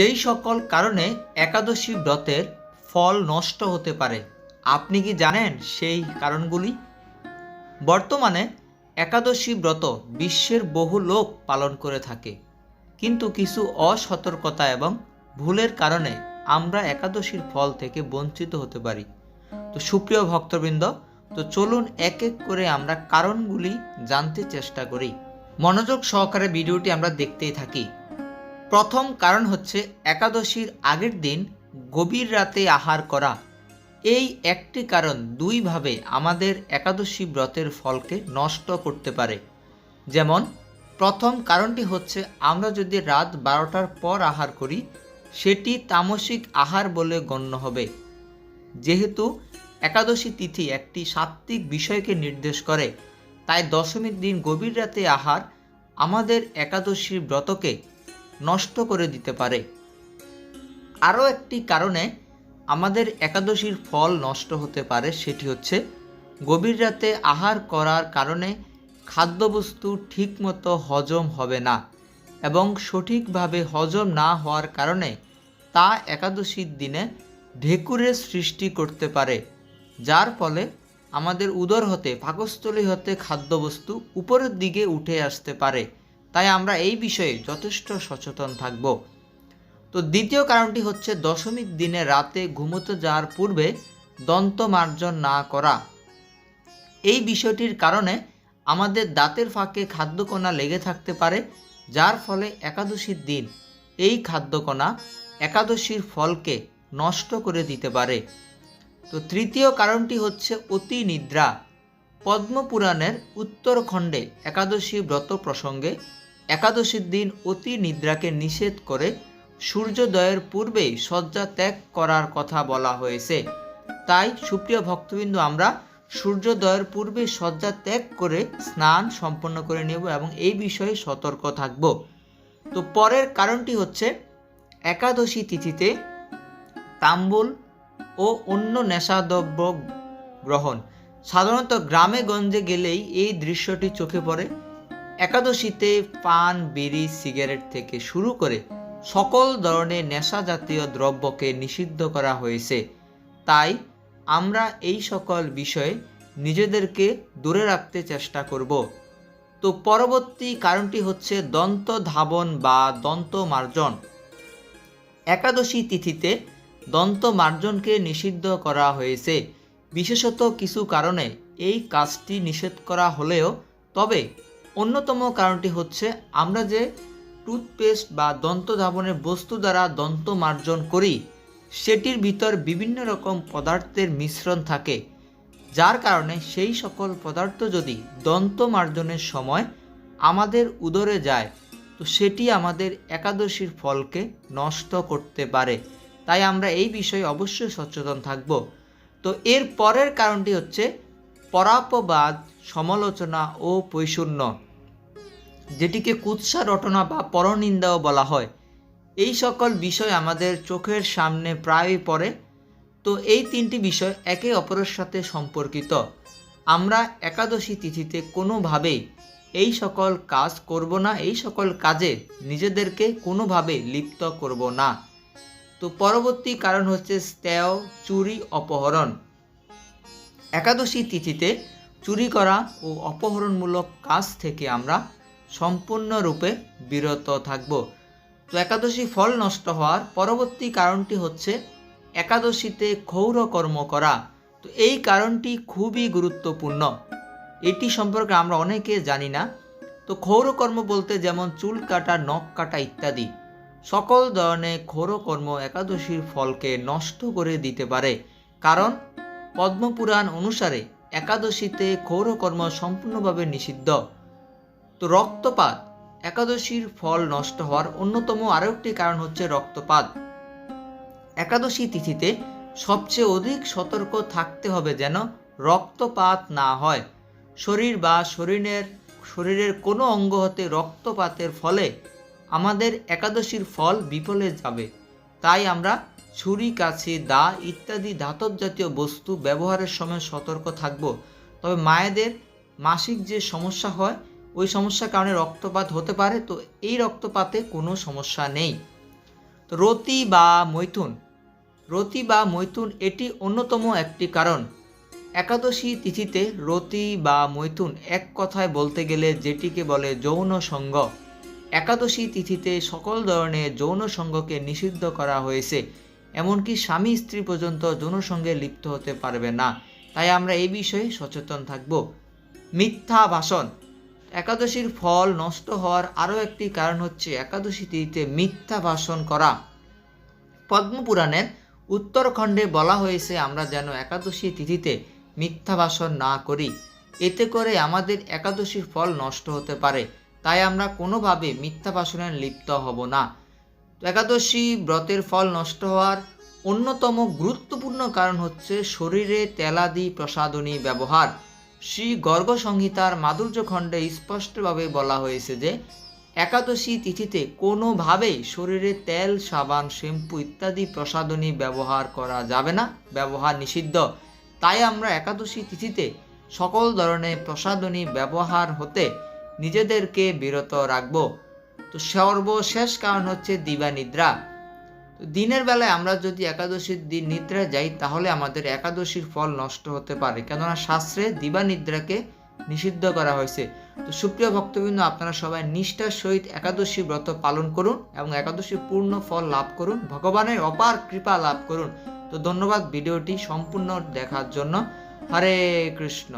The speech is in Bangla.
সেই সকল কারণে একাদশী ব্রতের ফল নষ্ট হতে পারে। আপনি কি জানেন সেই কারণগুলি? বর্তমানে একাদশী ব্রত বিশ্বের বহু লোক পালন করে থাকে। কিন্তু কিছু অসতর্কতা এবং ভুলের কারণে আমরা একাদশীর ফল থেকে বঞ্চিত হতে পারি। তো সুপ্রিয় ভক্তবৃন্দ, তো চলুন এক এক করে আমরা কারণগুলি জানতে চেষ্টা করি। মনোযোগ সহকারে ভিডিওটি আমরা দেখতেই থাকি। প্রথম কারণ হচ্ছে একাদশীর আগের দিন গভীর রাতে আহার করা। এই একটি কারণ দুইভাবে আমাদের একাদশী ব্রতের ফলকে নষ্ট করতে পারে। যেমন, প্রথম কারণটি হচ্ছে আমরা যদি রাত বারোটার পর আহার করি, সেটি তামসিক আহার বলে গণ্য হবে। যেহেতু একাদশী তিথি একটি সাত্ত্বিক বিষয়কে নির্দেশ করে, তাই দশমীর দিন গভীর রাতে আহার আমাদের একাদশীর ব্রতকে নষ্ট করে দিতে পারে। আরও একটি কারণে আমাদের একাদশীর ফল নষ্ট হতে পারে সেটি হচ্ছে গভীর রাতে আহার করার কারণে খাদ্যবস্তু ঠিকমতো হজম হবে না এবং সঠিকভাবে হজম না হওয়ার কারণে তা একাদশীর দিনে ঢেকুরের সৃষ্টি করতে পারে, যার ফলে আমাদের উদর হতে পাকস্থলী হতে খাদ্যবস্তু উপরের দিকে উঠে আসতে পারে। তাই আমরা এই বিষয়ে যথেষ্ট সচেতন থাকব। তো দ্বিতীয় কারণটি হচ্ছে দশমীর দিনে রাতে ঘুমোতে যাওয়ার পূর্বে দন্ত মার্জন না করা। এই বিষয়টির কারণে আমাদের দাঁতের ফাঁকে খাদ্যকণা লেগে থাকতে পারে, যার ফলে একাদশীর দিন এই খাদ্যকণা একাদশীর ফলকে নষ্ট করে দিতে পারে। তো তৃতীয় কারণটি হচ্ছে অতি নিদ্রা। পদ্মপুরাণের উত্তরখণ্ডে একাদশী ব্রত প্রসঙ্গে একাদশীর দিন অতি নিদ্রাকে নিষেধ করে সূর্যোদয়ের পূর্বেই শয্যা ত্যাগ করার কথা বলা হয়েছে। তাই সুপ্রিয় ভক্তবিন্দু, আমরা সূর্যোদয়ের পূর্বে শয্যা ত্যাগ করে স্নান সম্পন্ন করে নেব এবং এই বিষয়ে সতর্ক থাকব। তো পরের কারণটি হচ্ছে, একাদশী তিথিতে তাম্বুল ও অন্য নেশাদ্রব্য গ্রহণ। সাধারণত গ্রামে গঞ্জে গেলেই এই দৃশ্যটি চোখে পড়ে। একাদশীতে পান, বিড়ি, সিগারেট থেকে শুরু করে সকল ধরনের নেশা জাতীয় দ্রব্যকে নিষিদ্ধ করা হয়েছে। তাই আমরা এই সকল বিষয়ে নিজেদেরকে দূরে রাখতে চেষ্টা করব। তো পরবর্তী কারণটি হচ্ছে দন্ত ধাবন বা দন্ত মার্জন। একাদশী তিথিতে দন্ত মার্জনকে নিষিদ্ধ করা হয়েছে। বিশেষত কিছু কারণে এই কাজটি নিষেধ করা হলেও তবে অন্যতম কারণটি হচ্ছে আমরা যে টুথপেস্ট বা দন্ত ধাবনের বস্তু দ্বারা দন্ত মার্জন করি, সেটির ভিতর বিভিন্ন রকম পদার্থের মিশ্রণ থাকে, যার কারণে সেই সকল পদার্থ যদি দন্ত মার্জনের সময় আমাদের উদরে যায়, তো সেটি আমাদের একাদশীর ফলকে নষ্ট করতে পারে। তাই আমরা এই বিষয়ে অবশ্যই সচেতন থাকব। তো এর পরের কারণটি হচ্ছে পরাপবাদ, সমালোচনা ও পৈশূন্য যেটিকে কুৎসা রটনা বা পরনিন্দাও বলা হয়। এই সকল বিষয় আমাদের চোখের সামনে প্রায়ই পড়ে। তো এই তিনটি বিষয় একে অপরের সাথে সম্পর্কিত। আমরা একাদশী তিথিতে কোনোভাবেই এই সকল কাজ করব না, এই সকল কাজে নিজেদেরকে কোনোভাবে লিপ্ত করব না। তো পরবর্তী কারণ হচ্ছে স্তেয় চুরি, অপহরণ। একাদশী তিথিতে চুরি করা ও অপহরণমূলক কাজ থেকে আমরা সম্পূর্ণরূপে বিরত থাকব। তো একাদশী ফল নষ্ট হওয়ার পরবর্তী কারণটি হচ্ছে একাদশীতে ক্ষৌর কর্ম করা। তো এই কারণটি খুবই গুরুত্বপূর্ণ। এটি সম্পর্কে আমরা অনেকে জানি না। তো ক্ষৌরকর্ম বলতে যেমন চুল কাটা, নখ কাটা ইত্যাদি, সকল ধরনের ক্ষৌরকর্ম একাদশীর ফলকে নষ্ট করে দিতে পারে। কারণ পদ্মপুরাণ অনুসারে একাদশীতে ক্ষৌরকর্ম সম্পূর্ণভাবে নিষিদ্ধ। তো রক্তপাত। একাদশীর ফল নষ্ট হওয়ার অন্যতম আরও একটি কারণ হচ্ছে রক্তপাত। একাদশী তিথিতে সবচেয়ে অধিক সতর্ক থাকতে হবে যেন রক্তপাত না হয়। শরীর বা শরীরের শরীরের কোনো অঙ্গ হতে রক্তপাতের ফলে আমাদের একাদশীর ফল বিফলে যাবে। তাই আমরা ছুরি কাছি দা ইত্যাদি ধাতব জাতীয় বস্তু ব্যবহারের সময় সতর্ক থাকব। তবে মায়েদের মাসিক যে সমস্যা হয় ওই সমস্যার কারণে রক্তপাত হতে পারে, তো এই রক্তপাতে কোনো সমস্যা নেই। রতি বা মৈথুন, রতি বা মৈথুন এটি অন্যতম একটি কারণ। একাদশী তিথিতে রতি বা মৈথুন এক কথায় বলতে গেলে যেটিকে বলে যৌন সঙ্গ। একাদশী তিথিতে সকল ধরনের যৌন সঙ্গকে নিষিদ্ধ করা হয়েছে, এমনকি স্বামী স্ত্রী পর্যন্ত যৌন সঙ্গে লিপ্ত হতে পারবে না। তাই আমরা এই বিষয়ে সচেতন থাকব। মিথ্যা ভাষণ একাদশীর ফল নষ্ট হওয়ার আরও একটি কারণ হচ্ছে একাদশী তিথিতে মিথ্যা ভাষণ করা। পদ্মপুরাণের উত্তরখণ্ডে বলা হয়েছে, আমরা যেন একাদশী তিথিতে মিথ্যা ভাষণ না করি। এতে করে আমাদের একাদশীর ফল নষ্ট হতে পারে। তাই আমরা কোনোভাবে মিথ্যা ভাষণে লিপ্ত হব না। একাদশী ব্রতের ফল নষ্ট হওয়ার অন্যতম গুরুত্বপূর্ণ কারণ হচ্ছে শরীরে তেলাদি প্রসাদনী ব্যবহার। শ্রী গর্গ সংহিতার মাধুর্য খণ্ডে স্পষ্টভাবে বলা হয়েছে যে, একাদশী তিথিতে কোনোভাবেই শরীরে তেল, সাবান, শ্যাম্পু ইত্যাদি প্রসাধনী ব্যবহার করা যাবে না, ব্যবহার নিষিদ্ধ। তাই আমরা একাদশী তিথিতে সকল ধরনের প্রসাধনী ব্যবহার হতে নিজেদেরকে বিরত রাখব। তো সর্বশেষ কারণ হচ্ছে দিবা নিদ্রা তো দিনের বেলায় আমরা যদি একাদশীর দিন নিদ্রা যাই, তাহলে আমাদের একাদশীর ফল নষ্ট হতে পারে। কেননা শাস্ত্রে দিবা নিদ্রাকে নিষিদ্ধ করা হয়েছে। তো সুপ্রিয় ভক্তবৃন্দ, আপনারা সবাই নিষ্ঠার সহিত একাদশী ব্রত পালন করুন এবং একাদশী পূর্ণ ফল লাভ করুন। ভগবানের অপার কৃপা লাভ করুন। তো ধন্যবাদ ভিডিওটি সম্পূর্ণ দেখার জন্য। হরে কৃষ্ণ।